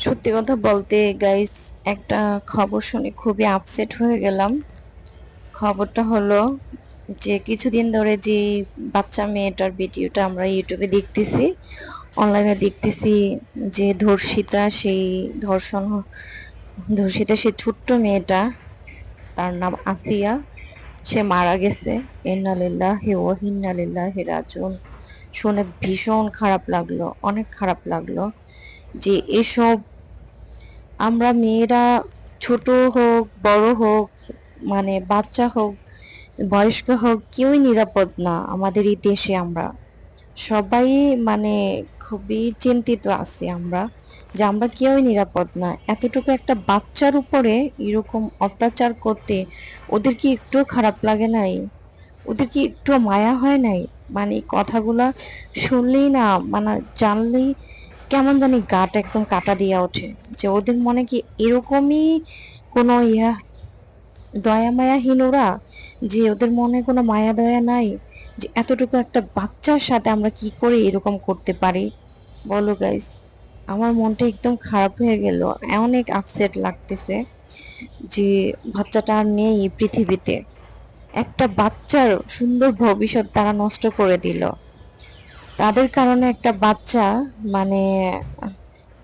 সত্যি কথা বলতে গাইস একটা খবর শুনে খুবই আপসেট হয়ে গেলাম। খবরটা হলো যে, কিছুদিন ধরে যে বাচ্চা মেয়েটার ভিডিওটা আমরা ইউটিউবে দেখতেছি অনলাইনে দেখতেছি যে ধর্ষিতা, সেই ধর্ষণ, ধর্ষিতা, সেই ছোট্ট মেয়েটা, তার নাম আসিয়া, সে মারা গেছে। ইন্নালিল্লাহি ওয়া ইন্না ইলাইহি রাজিউন। শুনে ভীষণ খারাপ লাগল, অনেক খারাপ লাগল। যে এসব আমরা মেয়েরা ছোট হোক, বড় হোক মানে বাচ্চা হোক, বয়স্ক হোক, কেউই নিরাপদ না আমাদের এই দেশে আমরা। সবাই মানে খুবই চিন্তিত আছি আমরা যে আমরা কেউই নিরাপদ না। এতটুকু একটা বাচ্চার উপরে এরকম অত্যাচার করতে ওদের কি একটু খারাপ লাগে নাই? ওদের কি একটু মায়া হয় নাই? মানে কথাগুলা শুনলেই না মানে জানলেই কেমন জানি গাটা একদম কাটা দিয়া ওঠে। যে ওদের মনে কি এরকমই কোনো ইয়া দয়া মায়াহীন ওরা? যে ওদের মনে কোনো মায়া দয়া নাই? যে এতটুকু একটা বাচ্চার সাথে আমরা কি করে এরকম করতে পারি? বলো গাইস আমার মনটা একদম খারাপ হয়ে গেল। অনেক আপসেট লাগতেছে যে বাচ্চাটা আর নেই পৃথিবীতে। একটা বাচ্চার সুন্দর ভবিষ্যৎ তারা নষ্ট করে দিল। তাদের কারণে একটা বাচ্চা মানে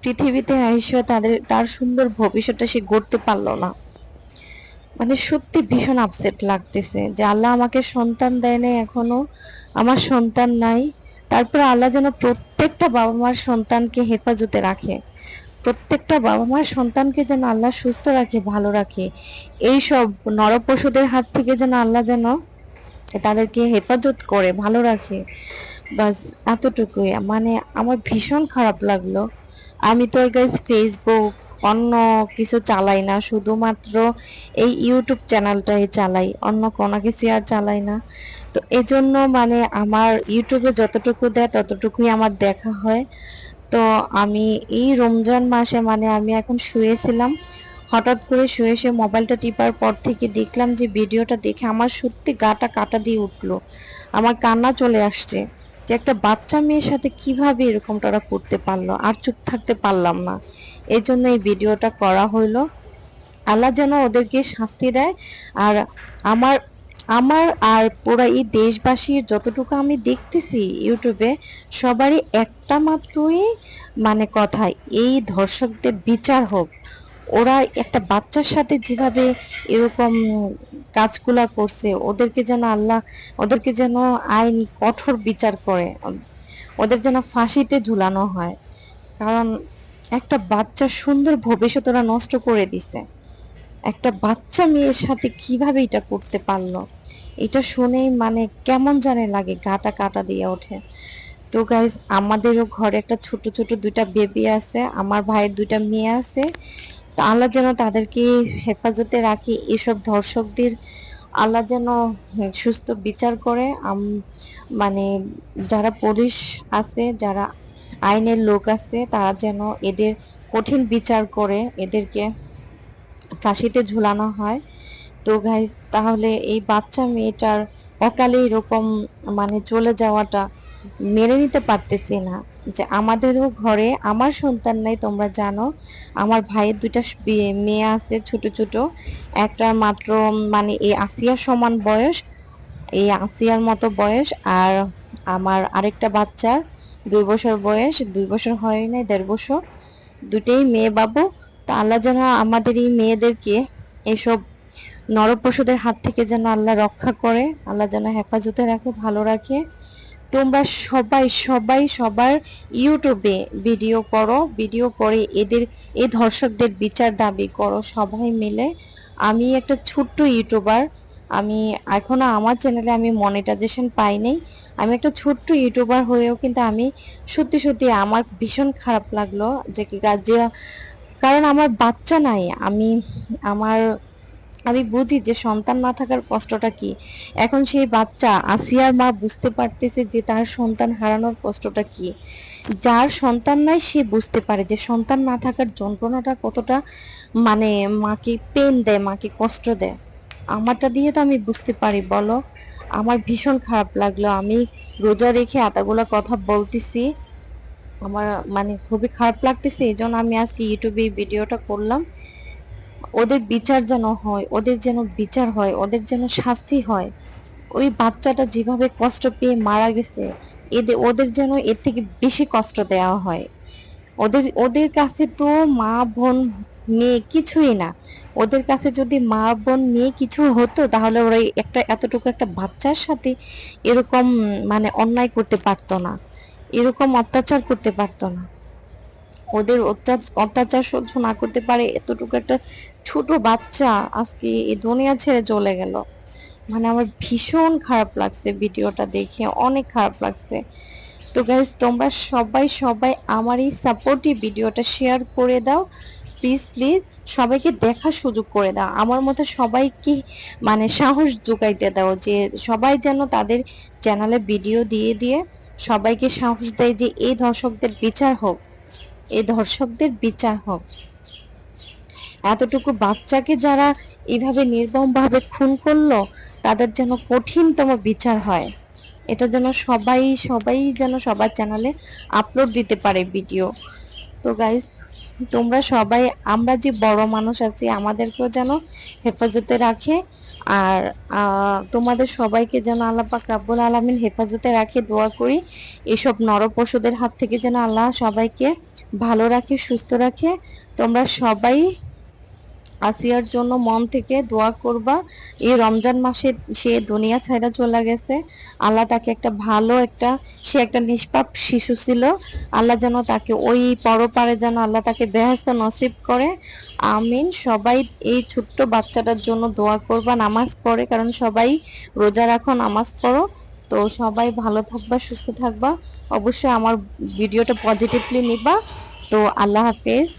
পৃথিবীতে এসে তাদের, তার সুন্দর ভবিষ্যৎটা সে গড়তে পারল না। মানে সত্যি ভীষণ আপসেট লাগতেছে যে আল্লাহ আমাকে সন্তান দেয় নাই এখনও, আমার সন্তান নাই। তারপরে আল্লাহ যেন প্রত্যেকটা বাবা মার সন্তানকে হেফাজতে রাখে। প্রত্যেকটা বাবা মার সন্তানকে যেন আল্লাহ সুস্থ রাখে, ভালো রাখে। এই সব নরপশুদের হাত থেকে যেন আল্লাহ যেন তাদেরকে হেফাজত করে, ভালো রাখে। বাস, এতটুকুই। মানে আমার ভীষণ খারাপ লাগল। আমি তোর গাইজ ফেসবুক অন্য কিছু চালাই না, শুধুমাত্র এই ইউটিউব চ্যানেলটাই চালাই। অন্য কোনো কিছু আর চালাই না। তো এজন্য মানে আমার ইউটিউবে যতটুকু দেয়, ততটুকুই আমার দেখা হয়। তো আমি এই রমজান মাসে মানে আমি এখন শুয়েছিলাম। হঠাৎ করে শুয়ে শুয়ে মোবাইলটা টিপার পর থেকে দেখলাম যে, ভিডিওটা দেখে আমার সত্যি গাটা কাটা দিয়ে উঠল। আমার কান্না চলে আসছে। যে একটা বাচ্চা মেয়ের সাথে কীভাবে এরকমটা ওরা করতে পারল? আর চুপ থাকতে পারলাম না। এই জন্য এই ভিডিওটা করা হইল। আল্লাহ যেন ওদেরকে শাস্তি দেয়। আর আমার আমার আর পুরো এই দেশবাসীর যতটুকু আমি দেখতেছি ইউটিউবে সবারই একটা মাত্রই মানে কথা, এই ধর্ষকদের বিচার হোক। ওরা একটা বাচ্চার সাথে যেভাবে এরকম কাজগুলা করছে, ওদেরকে যেন আল্লাহ, ওদেরকে যেন আইন কঠোর বিচার করে, ওদের যেন ফাঁসিতে ঝুলানো হয়। কারণ একটা বাচ্চার সুন্দর ভবিষ্যৎ ওরা নষ্ট করে দিছে। একটা বাচ্চা মেয়ের সাথে কীভাবে এটা করতে পারল? এটা শুনেই মানে কেমন জানে লাগে, গাটা কাটা দিয়ে ওঠে। তো গাইজ আমাদেরও ঘরে একটা ছোট ছোট দুইটা বেবি আছে, আমার ভাইয়ের দুইটা মেয়ে আছে। তো আল্লাহ যেন তাদেরকে হেফাজতে রাখি, এসব ধর্ষকদের আল্লাহ যেন সুস্থ বিচার করে। মানে যারা পুলিশ আছে, যারা আইনের লোক আছে, তারা যেন এদের কঠিন বিচার করে, এদেরকে ফাঁসিতে ঝুলানো হয়। তো তাহলে এই বাচ্চা মেয়েটার অকালে এরকম মানে চলে যাওয়াটা মেনে নিতে পারতেছি না যে আমাদেরও ঘরে, আমার সন্তান নাই, তোমরা জানো। আমার ভাইয়ের দুইটা মেয়ে আছে ছোট ছোট। একটা মাত্র মানে এই আসিয়ার সমান বয়স, এই আসিয়ার মতো বয়স। আর আমার আরেকটা বাচ্চা, দুই বছর বয়স, দুই বছর হয় নাই, দেড় বছর। দুটেই মেয়ে বাবু। তো আল্লাহ যেন আমাদের এই মেয়েদেরকে এসব নরপশুদের হাত থেকে যেন আল্লাহ রক্ষা করে, আল্লাহ যেন হেফাজতে রাখে, ভালো রাখে। তোমরা সবাই সবাই সবার ইউটিউবে ভিডিও করো, ভিডিও করে এদের এই ধর্ষকদের বিচার দাবি করো, সবাই মিলে। আমি একটা ছোট্ট ইউটিউবার। আমি এখনও আমার চ্যানেলে আমি মনিটাইজেশন পাইনি। আমি একটা ছোট্ট ইউটিউবার হয়েও কিন্তু আমি সত্যি সত্যি আমার ভীষণ খারাপ লাগল। যে কি যে, কারণ আমার বাচ্চা নাই। আমি, আমার আমি বুঝি যে সন্তান না থাকার কষ্টটা কি। এখন সেই বাচ্চা আসিয়ার মা বুঝতে পারতেছে যে তার সন্তান হারানোর কষ্টটা কি। যার সন্তান নাই, সে বুঝতে পারে যে সন্তান না থাকার যন্ত্রণাটা কতটা মানে মাকে পেন দেয়, মাকে কষ্ট দেয়। আমারটা দিয়ে তো আমি বুঝতে পারি, বলো। আমার ভীষণ খারাপ লাগল। আমি রোজা রেখে এতগুলো কথা বলতেছি। আমার মানে খুবই খারাপ লাগতেছে এই জন্য আমি আজকে ইউটিউবে এই ভিডিওটা করলাম। ওদের বিচার যেন হয়, ওদের যেন বিচার হয়, ওদের যেন শাস্তি হয়। ওই বাচ্চাটা যেভাবে কষ্ট পেয়ে মারা গেছে এদের ওদের যেন এর থেকে বেশি কষ্ট দেওয়া হয়। ওদের ওদের কাছে তো মা, বোন, মেয়ে কিছুই না। ওদের কাছে যদি মা, বোন, মেয়ে কিছু হতো, তাহলে ওরা একটা, এতটুকু একটা বাচ্চার সাথে এরকম মানে অন্যায় করতে পারতো না। এরকম অত্যাচার করতে পারতো না। ওদের অত্যাচার সহ্য না করতে পারে, এতটুকু একটা ছোট বাচ্চা আজকে এই দুনিয়া ছেড়ে চলে গেল। মানে আমার ভীষণ খারাপ লাগছে ভিডিওটা দেখে, অনেক খারাপ লাগছে। তো গাইজ তোমরা সবাই সবাই আমার এই সাপোর্টিভ ভিডিওটা শেয়ার করে দাও। প্লিজ প্লিজ সবাইকে দেখার সুযোগ করে দাও। আমার মতো সবাইকে মানে সাহস যোগাইতে দাও যে সবাই যেন তাদের চ্যানেলে ভিডিও দিয়ে দিয়ে সবাইকে সাহস দেয় যে এই দর্শকদের বিচার হোক। এই ধর্ষকদের বিচার হোক। এতটুকু বাচ্চাকে যারা এইভাবে নির্মমভাবে খুন করল, তাদের যেন কঠিনতম বিচার হয়। এটা যেন সবাই সবাই যেন সবার চ্যানেলে আপলোড দিতে পারে ভিডিও তো গাইস তোমরা সবাই, আমরা যে বড় মানুষ আছি, আমাদেরকেও যেন হেফাজতে রাখে। আর তোমাদের সবাইকে যেন আল্লাহ পাক রাব্বুল আলামিন হেফাজতে রাখে, দোয়া করি। এসব নরপশুদের হাত থেকে যেন আল্লাহ সবাইকে ভালো রাখে, সুস্থ রাখে। তোমরা সবাই আসিয়ার জন্য মন থেকে দোয়া করবা। এই রমজান মাসে সে দুনিয়া ছাইড়া চলে গেছে। আল্লাহ তাকে একটা ভালো একটা, সে একটা নিষ্পাপ শিশু ছিল। আল্লাহ যেন তাকে ওই পরপারে যেন আল্লাহ তাকে বেহেস্ত নসিব করে। আমিন। সবাই এই ছোট্ট বাচ্চাটার জন্য দোয়া করবা নামাজ পড়ে, কারণ সবাই রোজা রাখো, নামাজ পড়ো। তো সবাই ভালো থাকবা, সুস্থ থাকবা। অবশ্যই আমার ভিডিওটা পজিটিভলি নিবা। তো আল্লাহ হাফেজ।